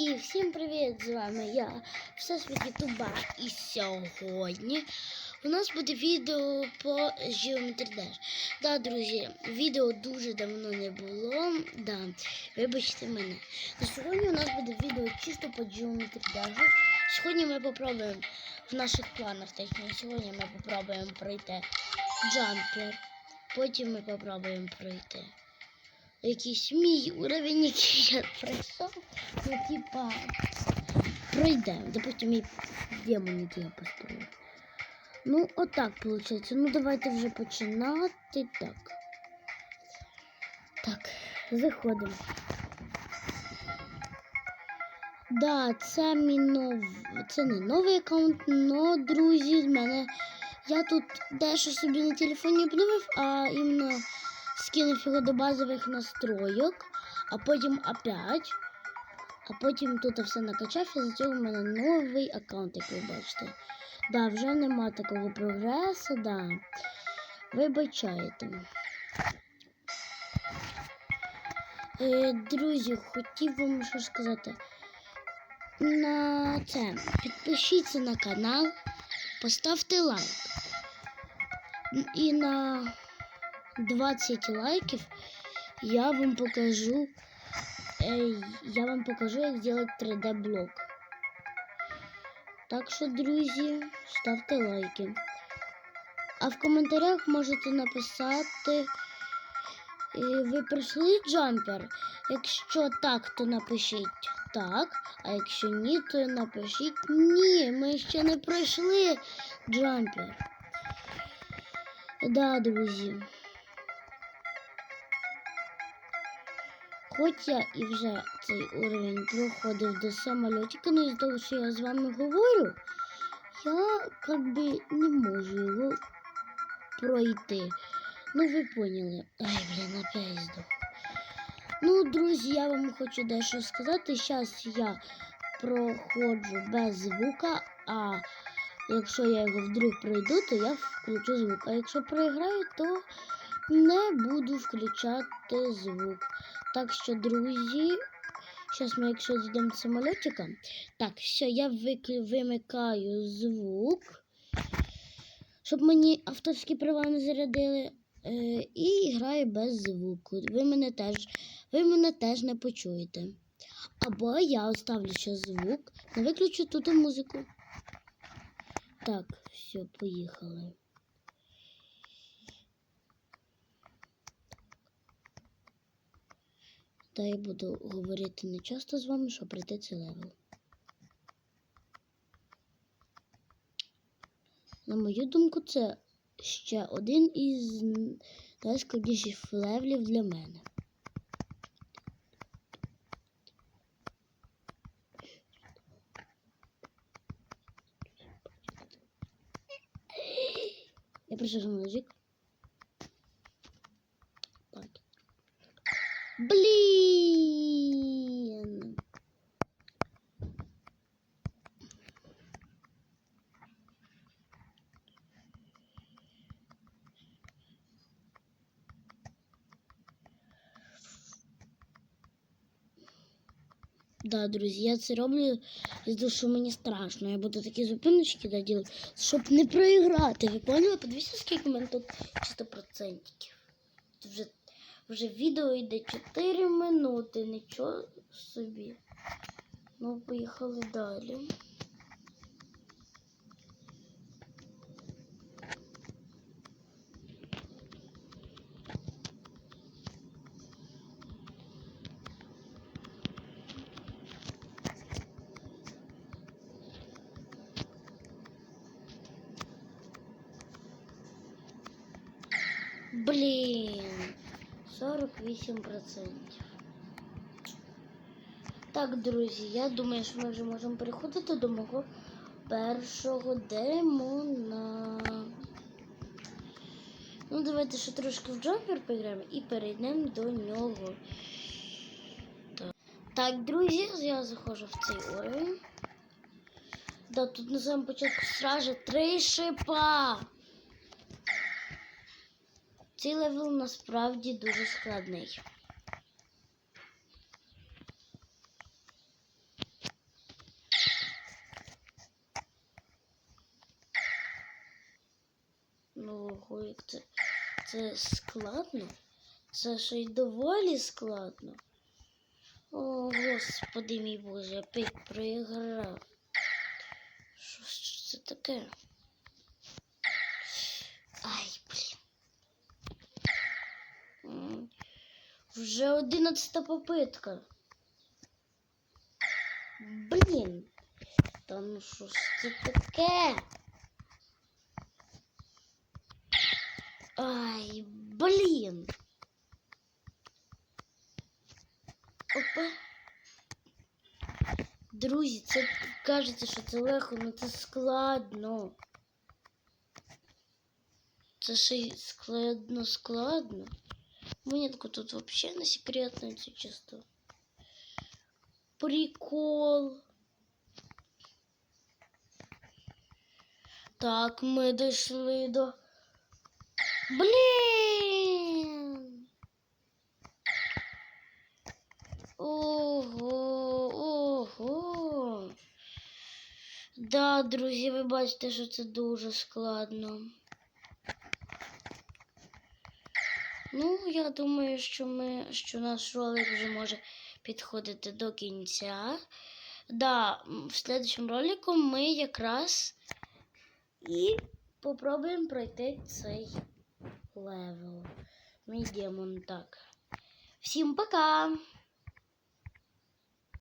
І всім привіт! З вами я, Всесвіт Ютуба. І сьогодні у нас буде відео по Geometry Dash. Да, друзі, відео дуже давно не було. Да, вибачте мене. На сьогодні у нас буде відео чисто по Geometry Dash. Сьогодні ми попробуємо в наших планах, точніше, сьогодні ми попробуємо пройти джампер. Потім ми попробуємо пройти якийсь мій уровень, який я пройшов. Ну, типа, пройдемо. Допустим, мій демон, який я построїв. Ну, отак виходить. Ну, давайте вже починати. Так. Так, заходимо. Да, це мій нов... Це не новий аккаунт, но, друзі, з мене. Я тут дещо собі на телефоні обновив, а іменно скинув його до базових настроїк, а потім опять. А потім тут все накачав, і за цього в мене новий аккаунт, як ви бачите. Да, вже нема такого прогресу, да. Вибачайте. Е, друзі, хотів вам що сказати. На це. Підпишіться на канал, поставте лайк. І на 20 лайків я вам покажу. Я вам покажу, як зробити 3D блок. Так що, друзі, ставте лайки. А в коментарях можете написати, е, ви пройшли джампер. Якщо так, то напишіть так. А якщо ні, то напишіть ні. Ми ще не пройшли джампер. Да, друзі. Хоч я і вже цей уровень проходив до самольотика, але з того, що я з вами говорю, я как би не можу його пройти. Ну, ви поняли. Ай, блін, опять здох. Ну, друзі, я вам хочу дещо сказати. Зараз я проходжу без звука, а якщо я його вдруг пройду, то я включу звук. А якщо проіграю, то не буду включати звук. Так що, друзі, зараз ми, якщо дійдемо до самолітика. Так, все, я вимикаю звук, щоб мені авторські права не зарядили. Е, і граю без звуку. Ви мене теж, ви мене теж не почуєте. Або я оставлю ще звук, не виключу тут музику. Так, все, поїхали. Та я буду говорити не часто з вами, щоб пройти цей левел. На мою думку, це ще один із найскладніших левелів для мене. Я прийшов на ножик. Так. Блін. Да, друзі, я це роблю з що мені страшно. Я буду такі зупиночки доділати, щоб не проіграти. Ви поняли? Подивіться, скільки в мене тут чисто процентиків. Тут вже, вже відео йде 4 минути, нічого собі. Ну, поїхали далі. Блін, 48%. Так, друзі, я думаю, що ми вже можемо переходити до мого першого демона. Ну, давайте ще трошки в джампер поіграємо і перейдемо до нього. Так, так друзі, я заходжу в цей уровень. Да, тут на самому початку сразу три шипа. Цей левел насправді дуже складний. Ну, як це, це складно. Це ще й доволі складно. О, господи мій боже, я пить проіграв. Що ж це таке? Вже одинадцята попитка. Блін. Та ну що ж це таке? Ай, блін. Опа. Друзі, це кажеться, що це легко, але це складно. Це ще й складно, складно. Монетку тут вообще не секретно, если честно. Прикол. Так, ми дійшли до. Блін! Ого, ого. Да, друзі, ви бачите, що це дуже складно. Ну, я думаю, що ми, що наш ролик вже може підходити до кінця. Да, в следующем ролику ми якраз і попробуємо пройти цей левел. Мій демон так. Всім пока!